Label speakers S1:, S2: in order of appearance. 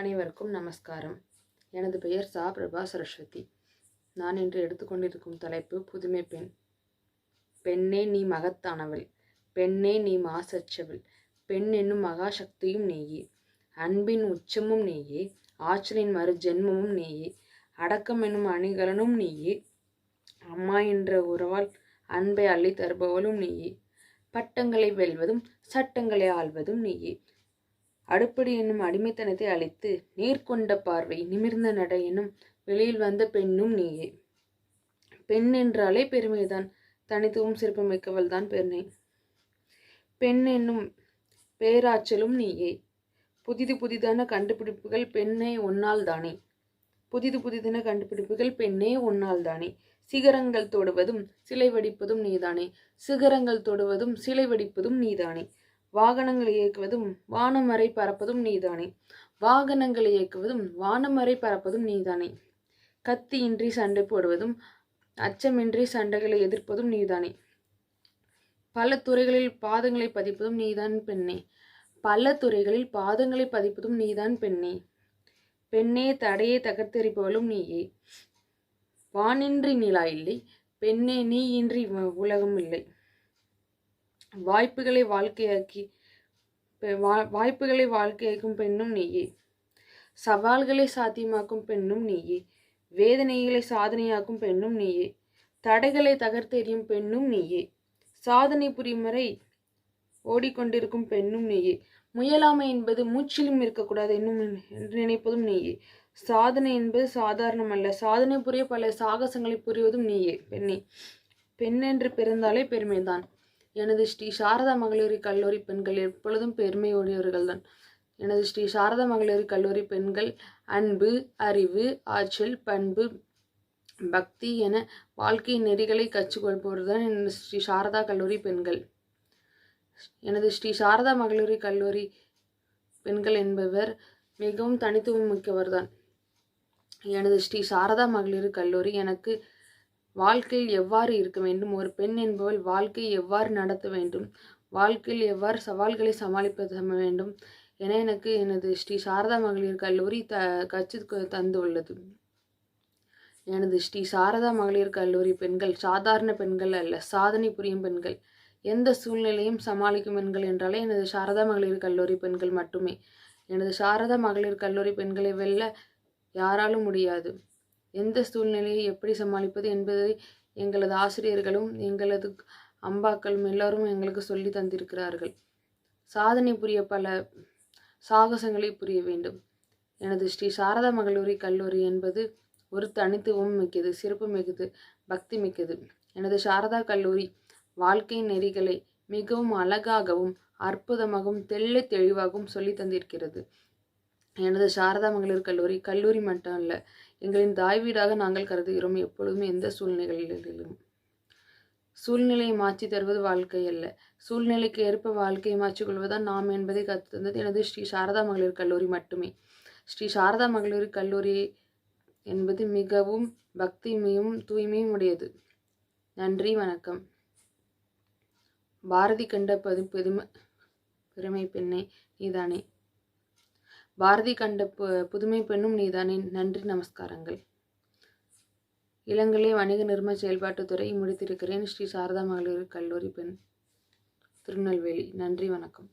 S1: அனைவருக்கும் நமஸ்காரம். எனது பெயர் சா. பிரபா சரஸ்வதி. நான் இன்று எடுத்துக்கொண்டிருக்கும் தலைப்பு புதுமை பெண். பெண்ணே நீ மகத்தானவள். பெண்ணே நீ மாசற்றவள். பெண் என்னும் மகாசக்தியும் நீயே. அன்பின் உச்சமும் நீயே. ஆற்றலின் மறு ஜென்மமும் நீயே. அடக்கம் என்னும் அணிகலனும் நீயே. அம்மா என்ற உறவால் அன்பை அள்ளி தருபவளும் நீயே. பட்டங்களை வெல்வதும் சட்டங்களை ஆள்வதும் நீயே. அடுப்படி என்னும் அடிமைத்தனத்தை அழைத்து நேர்கொண்ட பார்வை நிமிர்ந்த நடை எனும் வெளியில் வந்த பெண்ணும் நீயே. பெண் என்றாலே பெருமைதான். தனித்துவம் சிறப்புமிக்கவள் தான் பெருமை பெண் என்னும் பேராற்றலும் நீயே. புதிது புதிதான கண்டுபிடிப்புகள் பெண்ணே ஒன்னால் தானே. புதிது புதிதான கண்டுபிடிப்புகள் பெண்ணே ஒன்னால் தானே. சிகரங்கள் தொடுவதும் சிலை வடிப்பதும் நீதானே. சிகரங்கள் தொடுவதும் சிலை வடிப்பதும் நீதானே. வாகனங்களை இயக்குவதும் வானமறை பறப்பதும் நீதானே. வாகனங்களை இயக்குவதும் வானமறை பறப்பதும் நீதானே. கத்தியின்றி சண்டை போடுவதும் அச்சமின்றி சண்டைகளை எதிர்ப்பதும் நீதானே. பல துறைகளில் பாதங்களை பதிப்பதும் நீதான் பெண்ணே. பல துறைகளில் பாதங்களை பதிப்பதும் நீதான் பெண்ணே. பெண்ணே தடையை தகர்த்தெறிப்பவளும் நீயே. வானின்றி நிலா இல்லை பெண்ணே நீ இன்றி உலகம் இல்லை. வாய்ப்புகளை வாழ்க்கையாக்கி பெ- வா- வாய்ப்புகளை வாழ்க்கையாக்கும் பெண்ணும் நீயே. சவால்களை சாத்தியமாக்கும் பெண்ணும் நீயே. வேதனைகளை சாதனையாக்கும் பெண்ணும் நீயே. தடைகளை தகர்த்தெறியும் பெண்ணும் நீயே. சாதனை புரியும் வரை ஓடிக்கொண்டிருக்கும் பெண்ணும் நீயே. முயலாமை என்பது மூச்சிலும் இருக்கக்கூடாது என்னும் என்று நினைப்பதும் நீயே. சாதனை என்பது சாதாரணம் அல்ல சாதனை புரிய பல சாகசங்களை புரிவதும் நீயே பெண்ணே. பெண் என்று பிறந்தாலே பெருமைதான். எனது ஸ்ரீ சாரதா மகளிர் கல்லூரி பெண்கள் எப்பொழுதும் பெருமையுடையவர்கள்தான். எனது ஸ்ரீ சாரதா மகளிர் கல்லூரி பெண்கள் அன்பு அறிவு ஆற்றல் பண்பு பக்தி என வாழ்க்கை நெறிகளை கற்றுக்கொள்பவர்தான் எனது ஸ்ரீ சாரதா கல்லூரி பெண்கள். எனது ஸ்ரீ சாரதா மகளிர் கல்லூரி பெண்கள் என்பவர் மிகவும் தனித்துவம் மிக்கவர்தான். எனது ஸ்ரீ சாரதா மகளிர் கல்லூரி எனக்கு வாழ்க்கையில் எவ்வாறு இருக்க வேண்டும்? ஒரு பெண் என்பவள் வாழ்க்கையை எவ்வாறு நடத்த வேண்டும்? வாழ்க்கையில் எவ்வாறு சவால்களை சமாளிப்பது வேண்டும்? என எனக்கு எனது ஸ்ரீ சாரதா மகளிர் கல்லூரி த கற்று தந்துள்ளது. எனது ஸ்ரீ சாரதா மகளிர் கல்லூரி பெண்கள் சாதாரண பெண்கள் அல்ல சாதனை புரியும் பெண்கள். எந்த சூழ்நிலையும் சமாளிக்கும் பெண்கள் என்றாலே எனது சாரதா மகளிர் கல்லூரி பெண்கள் மட்டுமே. எனது சாரதா மகளிர் கல்லூரி பெண்களை வெல்ல யாராலும் முடியாது. எந்த சூழ்நிலையை எப்படி சமாளிப்பது என்பதை எங்களது ஆசிரியர்களும் எங்களது அம்பாக்களும் எல்லோரும் எங்களுக்கு சொல்லி தந்திருக்கிறார்கள். சாதனை புரிய பல சாகசங்களை புரிய வேண்டும். எனது ஸ்ரீ சாரதா மகளூரி கல்லூரி என்பது ஒரு தனித்துவம் மிக்கது சிறப்பு மிக்கது பக்தி மிக்கது. எனது சாரதா கல்லூரி வாழ்க்கை நெறிகளை மிகவும் அழகாகவும் அற்புதமாகவும் தெள்ள தெளிவாகவும் சொல்லி தந்திருக்கிறது. எனது சாரதா மகளிர் கல்லூரி கல்லூரி மட்டும் அல்ல எங்களின் தாய் வீடாக நாங்கள் கருதுகிறோம். எப்பொழுதுமே எந்த சூழ்நிலைகளிலும் சூழ்நிலையை மாற்றி தருவது வாழ்க்கை அல்ல. சூழ்நிலைக்கு ஏற்ப வாழ்க்கையை மாற்றிக்கொள்வதுதான் நாம் என்பதை கற்று தந்தது எனது ஸ்ரீ சாரதா மகளிர் கல்லூரி மட்டுமே. ஸ்ரீ சாரதா மகளிர் கல்லூரி என்பது மிகவும் பக்திமையும் தூய்மையும் உடையது. நன்றி வணக்கம். பாரதி கண்ட பது பெருமை பெருமை பெண்ணே நீதானே. பாரதி கண்ட பு- புதுமை பெண்ணும் நீதானே. நன்றி நமஸ்காரங்கள். இளங்கலை வணிக நிர்ம செயல்பாட்டுத்துறை முடித்திருக்கிறேன். ஸ்ரீ சாரதா மகளிர் கல்லூரி பெண் திருநெல்வேலி. நன்றி வணக்கம்.